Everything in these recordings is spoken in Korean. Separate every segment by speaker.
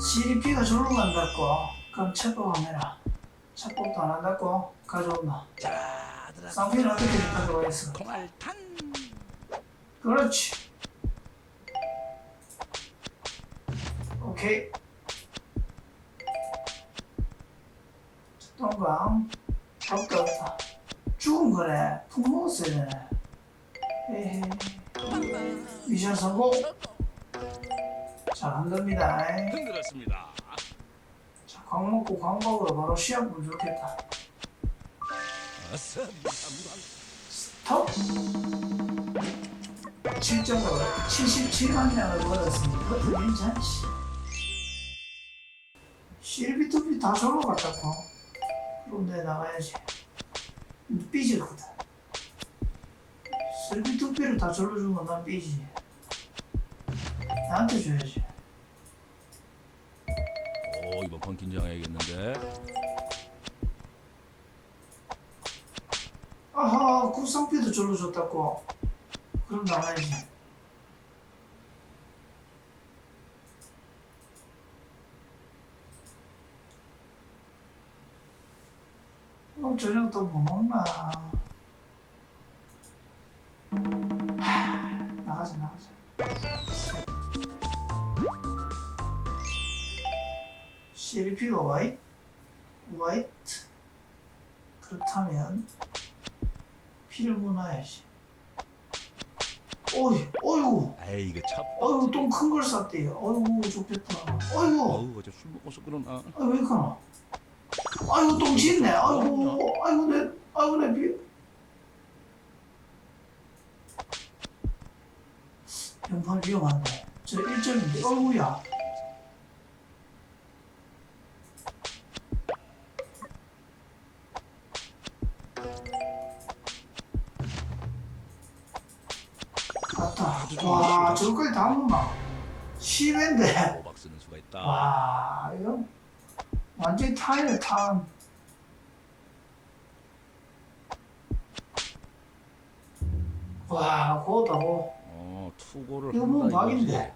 Speaker 1: CDP가 절로 간다고. 그럼 체포 하메라. 체포도 안 한다고. 가져온다. 쌍피는 어떻게 가져오겠어
Speaker 2: 콩알탄.
Speaker 1: 그렇지. 오케이. 동강. 없다 없다. 죽은 거네. 푹 먹었어야 되네. 에헤. 미션 성공 잘한 겁니다.
Speaker 2: 흔들었습니다.
Speaker 1: 자, 광 먹고 광 먹으러 바로 시합 보면 좋겠다. 스톱! 7점으로 77만 명을 벌었습니다. 그것도 괜찮지. 실비투비 다 저러 갔다고. 그럼 내 나가야지. 삐지거든. 실비투비를 다 절로 주면 난 삐지 나한테 줘야지.
Speaker 2: 오 이번 판 긴장해야겠는데.
Speaker 1: 아하 국상피도 절로 줬다고. 그럼 나가야지. 어 저녁 또뭐 먹나 CLP가 와이트 와이트 그렇다면 피를 모아야지. 어이, 어이구,
Speaker 2: 에이 이거 참.
Speaker 1: 어이구, 똥 큰 걸 쌌대요. 어이구, 좋겠다. 어이구,
Speaker 2: 어우 어제 술 먹어서 그러나.
Speaker 1: 아이 왜 그러나? 아이고, 똥 짖네. 아이고, 아이고, 내, 아이고, 내 비. 연판 위험한데. 저 1점인데, 어이구야. 먹나? 10인데.
Speaker 2: 호박 쓰는 수가 있다.
Speaker 1: 와, 이거 완전 타이네, 탄. 와, 고다 고.
Speaker 2: 어 투고를
Speaker 1: 이거 뭐
Speaker 2: 한다
Speaker 1: 막인데.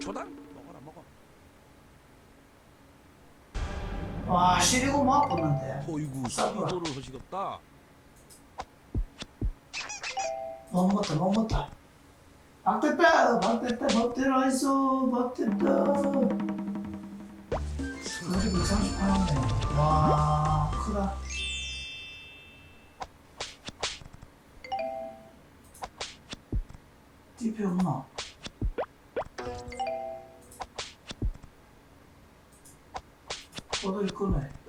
Speaker 2: 초당 먹어라 먹어.
Speaker 1: 와, 시리고 막 붙는데.
Speaker 2: 어이구
Speaker 1: 싸구라.
Speaker 2: 수고를 허시겁다.
Speaker 1: 못 먹다, 못 먹다. 막됐다, 막됐다, 멋대로 했어, 막됐다. 그래도 138원네. 와, 크다. 띠표 없나? 꼬들이 끄네.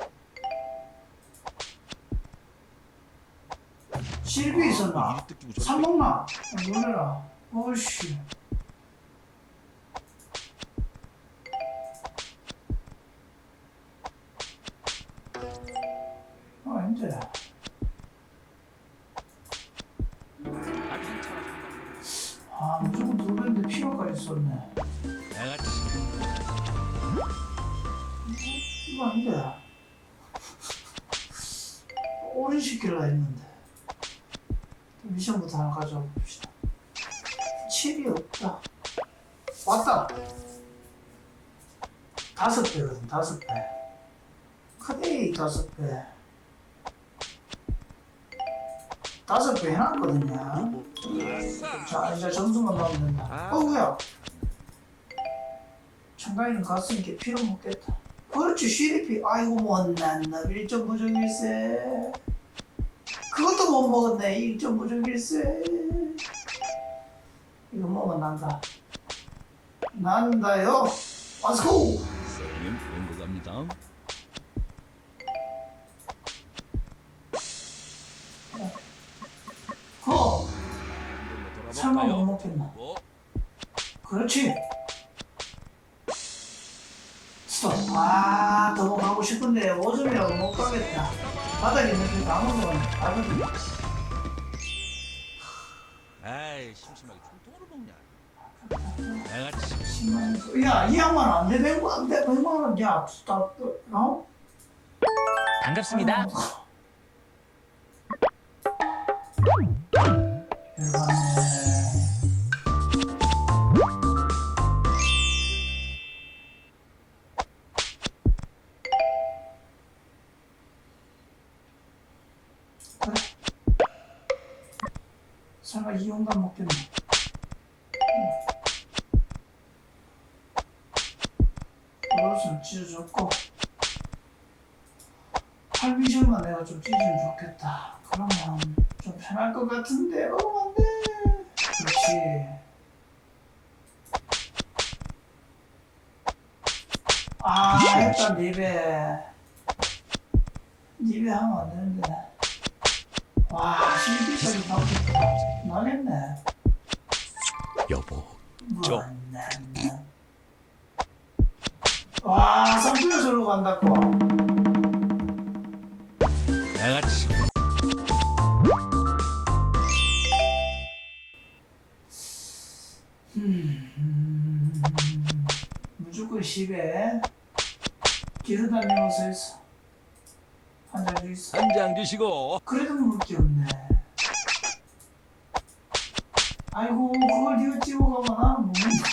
Speaker 1: 실비 있었나?
Speaker 2: 뜯기고 저리
Speaker 1: 삼먹나? 놀래라. 어이씨. 아, 힘들어.
Speaker 2: 아. 아,
Speaker 1: 무조건 돌렸는데 썼네.
Speaker 2: 내가
Speaker 1: 이거 안 돼. 오른 시키려 했는데. 미션부터 하나 가져와 봅시다. 7이 없다. 왔다. 다섯 배거든, 다섯 배. 크데이 다섯 배. 다섯 배 해놨거든요. 자, 이제 점수만 나오면 된다.
Speaker 2: 아.
Speaker 1: 어구야. 청가이는 갔으니까 필요 없겠다. 그렇지, 시리피. 아이고, 못난 놈. 1점 부정 일세. 그것도 못 먹었네. 1점 부정일세. 이거 먹으면 난다. 난다요. 렛츠고!
Speaker 2: 쌤 연구 갑니다.
Speaker 1: 고!
Speaker 2: 이걸로
Speaker 1: 설마 못? 먹겠나?
Speaker 2: 뭐?
Speaker 1: 그렇지. 스톱. 아, 더 가고 싶은데 오줌이라고 못 가겠다. 바닥에 남은 건 다거든.
Speaker 2: 에이 심심하게 총통으로 먹냐? 내가 치-
Speaker 1: 10만 원. 야, 이 양반 안 돼, 100만 원, 100만 원, 야, 나, 어?
Speaker 3: 반갑습니다.
Speaker 1: 설마 이용감 먹겠네. 그것은 찢어졌고 팔미션만 내가 좀 찢으면 좋겠다. 그러면 좀 편할 것 같은데 어 안돼. 그렇지. 아 일단 리베 리베 하면 안 되는데. 와 실비까지 바뀌었다. 망했네.
Speaker 2: 여보 저-
Speaker 1: 뭐나 와 성필 절로 간다고.
Speaker 2: 내가 지금
Speaker 1: 음, 무조건 10에 기르다니면서 있어. 한장
Speaker 2: 주시고
Speaker 1: 그래도 먹을 게 없네. 아이고 그걸 네가 못 먹는다.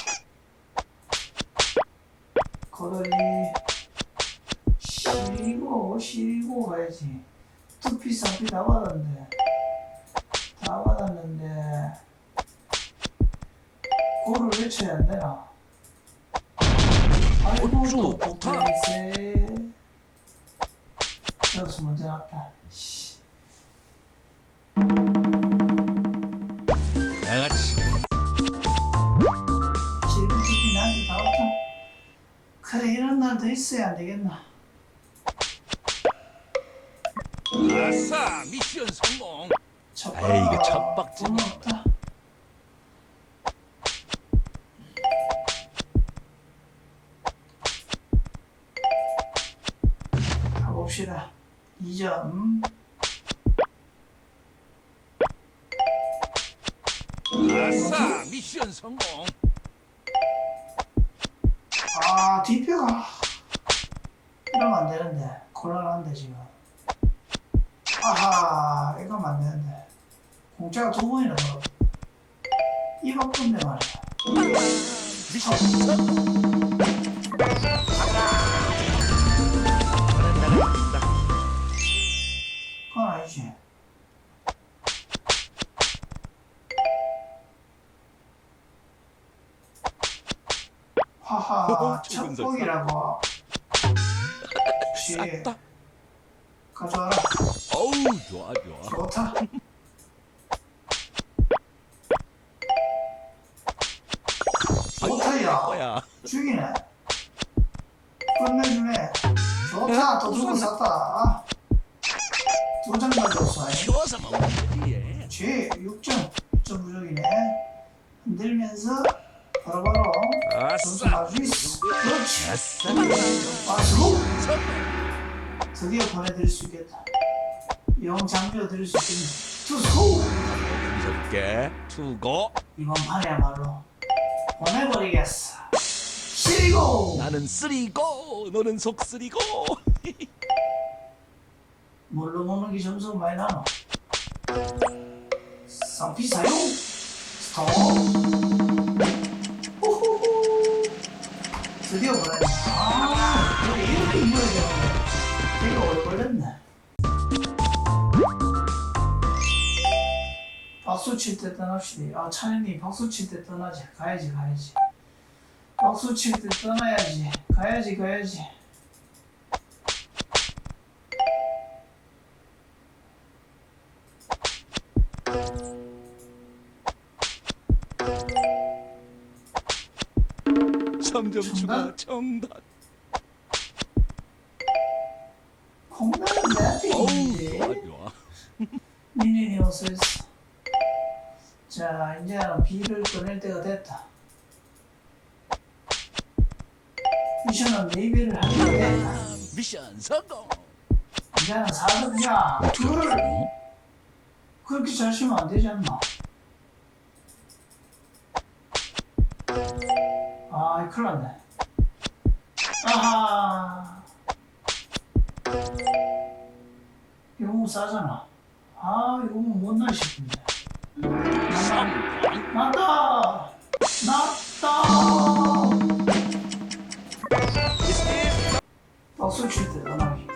Speaker 1: 거덜이 쉬고 쉬고 가야지. 투피 삼피 다 받았는데 다 받았는데 그거를 외쳐야 안 되나? 아이고 또. 복근이세. 저기서 먼저 났다. 이런 날도 있어야 안 되겠나.
Speaker 2: 아싸 미션 성공
Speaker 1: 첫
Speaker 2: 에이, 이게 첫 박지네.
Speaker 1: 돈 없다. 가봅시다. 2점.
Speaker 2: 아싸 미션 성공
Speaker 1: 아 뒷표가 이러면 안 되는데 곤란한데 지금. 아하 이러면 안 되는데 공짜가 두 번이나 들어. 이거 끝내 말이야. 그건 아니지. 하하,
Speaker 2: 조금 더
Speaker 1: 첫곡이라고.
Speaker 2: 쌌다
Speaker 1: 가져와라.
Speaker 2: 어우 좋아 좋아
Speaker 1: 좋다. 좋다야. 죽이네. 끝내주네. 좋다. 또 두고 쌌다. 두장 가져왔어. 아이.
Speaker 2: 키워서 먹는 거지 얘.
Speaker 1: 제 6점 6점 부족이네 흔들면서 바로바로
Speaker 2: 아싸
Speaker 1: 있어 그렇지
Speaker 2: 아싸
Speaker 1: 빠지고
Speaker 2: 성공
Speaker 1: 드디어 보내드릴 수 있겠다. 영장교 드릴 수 있겠네. 투소
Speaker 2: 무섭게. 투고.
Speaker 1: 이번 판이야말로 보내버리겠어. 시리고!
Speaker 2: 나는 쓰리고 너는 속 쓰리고.
Speaker 1: 뭘로 먹는 게 점수 많이 나노 쌍피 사용 스톱! 호호호 드디어 보내네. 아 이렇게 이어야 되는데 박수 칠 때 떠납시다. 아 차련이 박수 칠 때 떠나지. 가야지 가야지. 박수 칠 때 떠나야지. 가야지 가야지.
Speaker 2: 점점 추가
Speaker 1: 정답? 콩나는 내 앞에 있는데. 니네니 어서 있어. 자, 이제는 비를 꺼낼 때가 됐다. 미션은 할 때가 됐다.
Speaker 2: 미션 성공
Speaker 1: 이제는 4등이야. 둘. 그렇게 잘 치면 안 되지 않나? 아, 큰일 났네. 아하. 이거 뭐 싸잖아. 아, 이거 뭐 못날 싶은데. 났다! 났다! 박수 칠 때, 너나